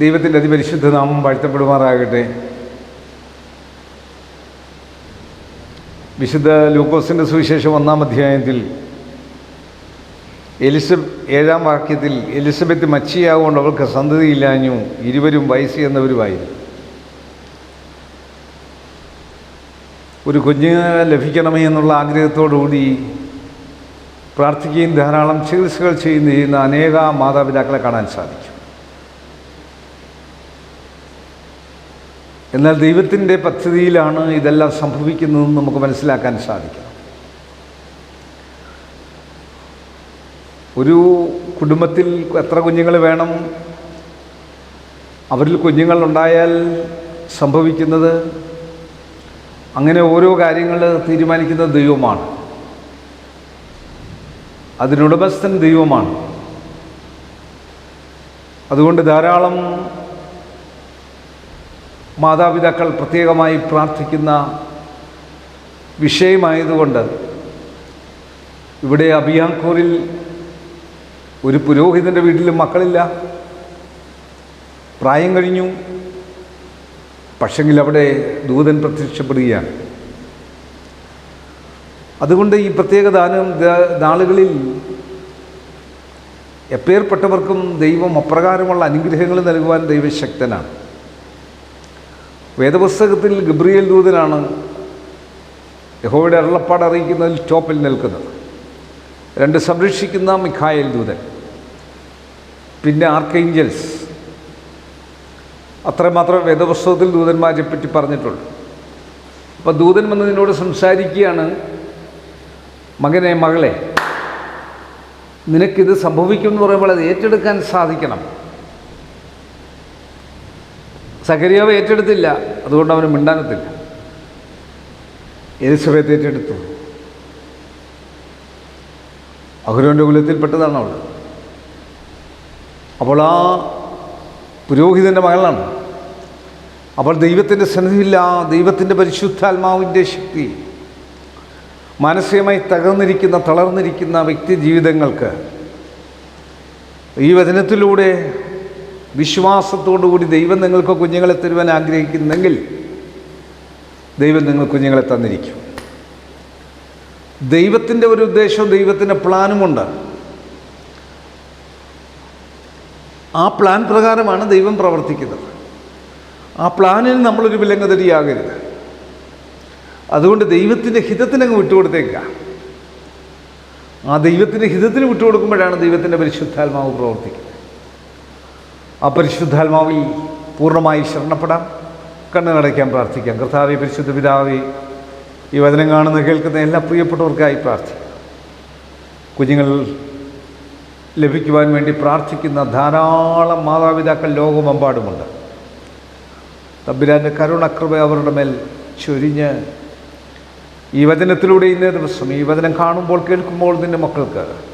ദൈവത്തിന്റെ അതിപരിശുദ്ധ നാമം വാഴ്ത്തപ്പെടുമാറാകട്ടെ. വിശുദ്ധ ലൂക്കോസിന്റെ സുവിശേഷം ഒന്നാം അധ്യായത്തിൽ എലിസബ് ഏഴാം വാക്യത്തിൽ എലിസബത്ത് മച്ചിയാകൊണ്ട് അവൾക്ക് സന്തതിയില്ലാഞ്ഞു ഇരുവരും വയസ്സ് എന്നവരുമായിരുന്നു ഒരു കുഞ്ഞ് ലഭിക്കണമേ എന്നുള്ള ആഗ്രഹത്തോടുകൂടി പ്രാർത്ഥിക്കുകയും ധാരാളം ചികിത്സകൾ ചെയ്യുന്ന ചെയ്യുന്ന അനേക മാതാപിതാക്കളെ കാണാൻ സാധിക്കും. എന്നാൽ ദൈവത്തിന്റെ പദ്ധതിയിലാണ് ഇതെല്ലാം സംഭവിക്കുന്നതെന്ന് നമുക്ക് മനസ്സിലാക്കാൻ സാധിക്കണം ഒരു കുടുംബത്തിൽ എത്ര കുഞ്ഞുങ്ങൾ വേണം? അവരിൽ കുഞ്ഞുങ്ങൾ ഉണ്ടായാൽ സംഭവിക്കുന്നത് അങ്ങനെ ഓരോ കാര്യങ്ങൾ തീരുമാനിക്കുന്ന ദൈവമാണ്. അതിനുടമസ്ഥൻ ദൈവമാണ്. അതുകൊണ്ട് ധാരാളം മാതാപിതാക്കൾ പ്രത്യേകമായി പ്രാർത്ഥിക്കുന്ന വിഷയമായതുകൊണ്ട് ഇവിടെ അബിയാങ്കൂറിൽ ഒരു പുരോഹിതന്റെ വീട്ടിലും മക്കളില്ല. പ്രായം കഴിഞ്ഞു. പക്ഷെങ്കിൽ അവിടെ ദൂതൻ പ്രത്യക്ഷപ്പെടുകയാണ്. അതുകൊണ്ട് ഈ പ്രത്യേക ദാനം നാളുകളിൽ എപ്പേർപ്പെട്ടവർക്കും ദൈവം അപ്രകാരമുള്ള അനുഗ്രഹങ്ങൾ നൽകുവാൻ ദൈവശക്തനാണ്. വേദപുസ്തകത്തിൽ ഗബ്രിയേൽ ദൂതനാണ് യഹോയുടെ അരുളപ്പാട് അറിയിക്കുന്നതിൽ ടോപ്പിൽ നിൽക്കുന്നത്. രണ്ട് സംരക്ഷിക്കുന്ന മിഖായേൽ ദൂതൻ പിന്നെ ആർക്കേഞ്ചൽസ്. അത്രമാത്രം വേദപുസ്തകത്തിൽ ദൂതന്മാരെ പറ്റി പറഞ്ഞിട്ടുള്ളൂ അപ്പോൾ ദൂതൻ വന്ന് നിന്നോട് സംസാരിക്കുകയാണ് മകനെ മകളെ നിനക്കിത് സംഭവിക്കും എന്ന് പറയുമ്പോൾ അത് ഏറ്റെടുക്കാൻ സാധിക്കണം. സക്കരിയാവ് ഏറ്റെടുത്തില്ല. അതുകൊണ്ട് അവന് മിണ്ടാനത്തില്ല. എലിസബത്ത് ഏറ്റെടുത്തു. അഹുരോന്റെ കുലത്തിൽപ്പെട്ടതാണ് അവൾ അപ്പോൾ ആ പുരോഹിതന്റെ മകളാണ്. അപ്പോൾ ദൈവത്തിന്റെ സന്നിധിയില്ല ദൈവത്തിന്റെ പരിശുദ്ധാത്മാവിന്റെ ശക്തി മാനസികമായി തകർന്നിരിക്കുന്ന തളർന്നിരിക്കുന്ന വ്യക്തി ജീവിതങ്ങൾക്ക് ഈ വചനത്തിലൂടെ വിശ്വാസത്തോടുകൂടി ദൈവം നിങ്ങൾക്ക് കുഞ്ഞുങ്ങളെ തരുവാൻ ആഗ്രഹിക്കുന്നെങ്കിൽ ദൈവം നിങ്ങൾ കുഞ്ഞുങ്ങളെ തന്നിരിക്കും. ദൈവത്തിന്റെ ഒരു ഉദ്ദേശവും ദൈവത്തിന്റെ പ്ലാനുമുണ്ട് ആ പ്ലാൻ പ്രകാരമാണ് ദൈവം പ്രവർത്തിക്കുന്നത്. ആ പ്ലാനിൽ നമ്മളൊരു വിലങ്ങതടിയാകരുത് അതുകൊണ്ട് ദൈവത്തിന്റെ ഹിതത്തിനങ്ങ് വിട്ടുകൊടുത്തേക്കുക ആ ദൈവത്തിന്റെ ഹിതത്തിന് വിട്ടുകൊടുക്കുമ്പോഴാണ് ദൈവത്തിന്റെ പരിശുദ്ധാത്മാവ് പ്രവർത്തിക്കുന്നത്. ആ പരിശുദ്ധാത്മാവിൽ പൂർണമായി ശരണപ്പെടാം. കണ്ണുനടയ്ക്കാൻ പ്രാർത്ഥിക്കാം. കർത്താവെ പരിശുദ്ധ പിതാവെ ഈ വചനം കാണുന്ന കേൾക്കുന്ന എല്ലാ പ്രിയപ്പെട്ടവർക്കായി പ്രാർത്ഥിക്കാം. കുഞ്ഞുങ്ങൾ ലഭിക്കുവാൻ വേണ്ടി പ്രാർത്ഥിക്കുന്ന ധാരാളം മാതാപിതാക്കൾ ലോകമെമ്പാടുമുണ്ട്. തമ്പുരാന്റെ കരുണക്രമ അവരുടെ മേൽ ചൊരിഞ്ഞ് ഈ വചനത്തിലൂടെ ഇന്നേ ദിവസം ഈ വചനം കാണുമ്പോൾ കേൾക്കുമ്പോൾ നിന്റെ മക്കൾക്ക്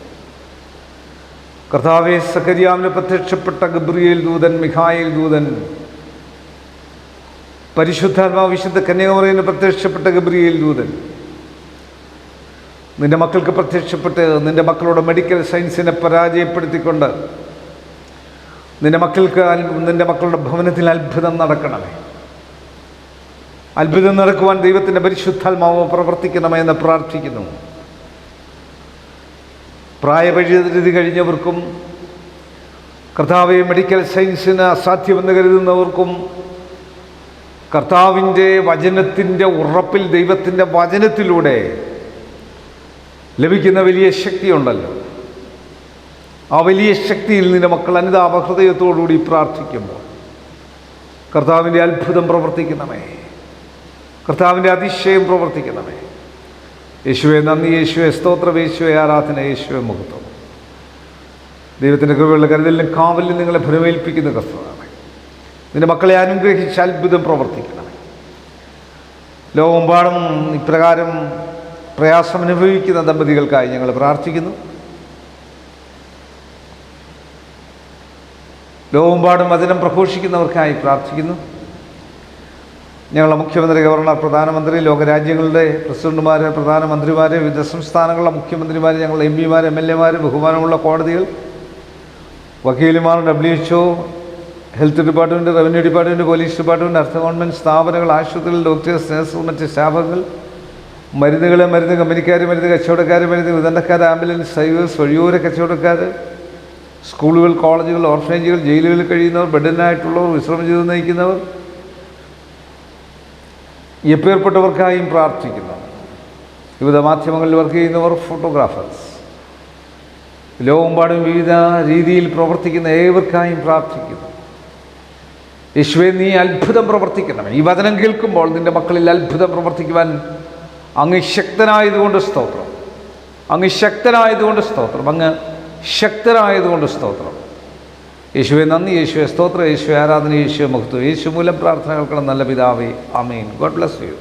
കർത്താവെ സക്കരിയാമിന് പ്രത്യക്ഷപ്പെട്ട ഗബ്രിയേൽ ദൂതൻ മിഖായേൽ ദൂതൻ പരിശുദ്ധാത്മാവ് വിശുദ്ധ കന്യാകുമാരിന് പ്രത്യക്ഷപ്പെട്ട ഗബ്രിയേൽ ദൂതൻ നിന്റെ മക്കൾക്ക് പ്രത്യക്ഷപ്പെട്ട് നിന്റെ മക്കളുടെ മെഡിക്കൽ സയൻസിനെ പരാജയപ്പെടുത്തിക്കൊണ്ട് നിന്റെ മക്കൾക്ക് നിന്റെ മക്കളുടെ ഭവനത്തിൽ അത്ഭുതം നടക്കണമേ. അത്ഭുതം നടക്കുവാൻ ദൈവത്തിന്റെ പരിശുദ്ധാത്മാവ് പ്രവർത്തിക്കണമേ എന്ന് പ്രാർത്ഥിക്കുന്നു. പ്രായപരിധി കഴിഞ്ഞവർക്കും കർത്താവെ മെഡിക്കൽ സയൻസിന് അസാധ്യമെന്ന് കരുതുന്നവർക്കും കർത്താവിന്റെ വചനത്തിന്റെ ഉറപ്പിൽ ദൈവത്തിന്റെ വചനത്തിലൂടെ ലഭിക്കുന്ന വലിയ ശക്തിയുണ്ടല്ലോ. ആ വലിയ ശക്തിയിൽ നിന്റെ മക്കൾ അനുതാപ ഹൃദയത്തോടുകൂടി പ്രാർത്ഥിക്കുമ്പോൾ കർത്താവിന്റെ അത്ഭുതം പ്രവർത്തിക്കണമേ. കർത്താവിന്റെ അതിശയം പ്രവർത്തിക്കണമേ. യേശുവെ നന്ദി യേശുവെ സ്തോത്രം യേശുവെ ആരാധന യേശുവെ മുഖത്വം ദൈവത്തിന്റെ കൃപയുള്ള കരുതലിനും കാവലിൽ നിങ്ങളെ ഭരമേൽപ്പിക്കുന്ന കർത്താവാണ് നിന്റെ മക്കളെ അനുഗ്രഹിച്ച് അത്ഭുതം പ്രവർത്തിക്കണം ലോകമെമ്പാടും ഇപ്രകാരം പ്രയാസം അനുഭവിക്കുന്ന ദമ്പതികൾക്കായി ഞങ്ങൾ പ്രാർത്ഥിക്കുന്നു. ലോകമെമ്പാടും വചനം പ്രഘോഷിക്കുന്നവർക്കായി പ്രാർത്ഥിക്കുന്നു. ഞങ്ങളുടെ മുഖ്യമന്ത്രി ഗവർണർ പ്രധാനമന്ത്രി ലോകരാജ്യങ്ങളുടെ പ്രസിഡന്റുമാർ പ്രധാനമന്ത്രിമാർ വിവിധ സംസ്ഥാനങ്ങളിലെ മുഖ്യമന്ത്രിമാർ ഞങ്ങളുടെ എം പിമാർ എം എൽ എമാർ ബഹുമാനമുള്ള കോടതികൾ വക്കീലുമാർ W H O health department revenue department police department അർത്ഥ ഗവൺമെന്റ് സ്ഥാപനങ്ങൾ ആശുപത്രികൾ ഡോക്ടേഴ്സ് നഴ്സുകൾ മറ്റ് സ്റ്റാഫുകൾ മരുന്നുകൾ മരുന്ന് കമ്പനിക്കാർ മരുന്ന് കച്ചവടക്കാർ മരുന്ന് വിതരണക്കാർ ആംബുലൻസ് ഡ്രൈവേഴ്സ് വഴിയോര കച്ചവടക്കാർ സ്കൂളുകൾ കോളേജുകൾ ഓർഫനേജുകൾ ജയിലുകളിൽ കഴിയുന്നവർ ബെഡിനായിട്ടുള്ളവർ വിശ്രമം ചെയ്ത് നയിക്കുന്നവർ എപ്പേർപ്പെട്ടവർക്കായും പ്രാർത്ഥിക്കുന്നു. വിവിധ മാധ്യമങ്ങളിൽ വർക്ക് ചെയ്യുന്നവർ ഫോട്ടോഗ്രാഫേഴ്സ് ലോകമെമ്പാടും വിവിധ രീതിയിൽ പ്രവർത്തിക്കുന്ന ഏവർക്കായും പ്രാർത്ഥിക്കുന്നു. യേശുവെ നീ അത്ഭുതം പ്രവർത്തിക്കണം. ഈ വചനം കേൾക്കുമ്പോൾ നിന്റെ മക്കളിൽ അത്ഭുതം പ്രവർത്തിക്കുവാൻ അങ്ങ് ശക്തനായതുകൊണ്ട് സ്തോത്രം. അങ്ങ് ശക്തനായതുകൊണ്ട് സ്തോത്രം. അങ്ങ് ശക്തനായതുകൊണ്ട് സ്തോത്രം. യേശുവെ നന്ദി യേശുവെ സ്തോത്ര യേശുവെ ആരാധന യേശുവെ മുഖത്തു യേശു മൂലം പ്രാർത്ഥനകൾക്കുള്ള നല്ല പിതാവേ അമീൻ ഗോഡ് ബ്ലസ് യു.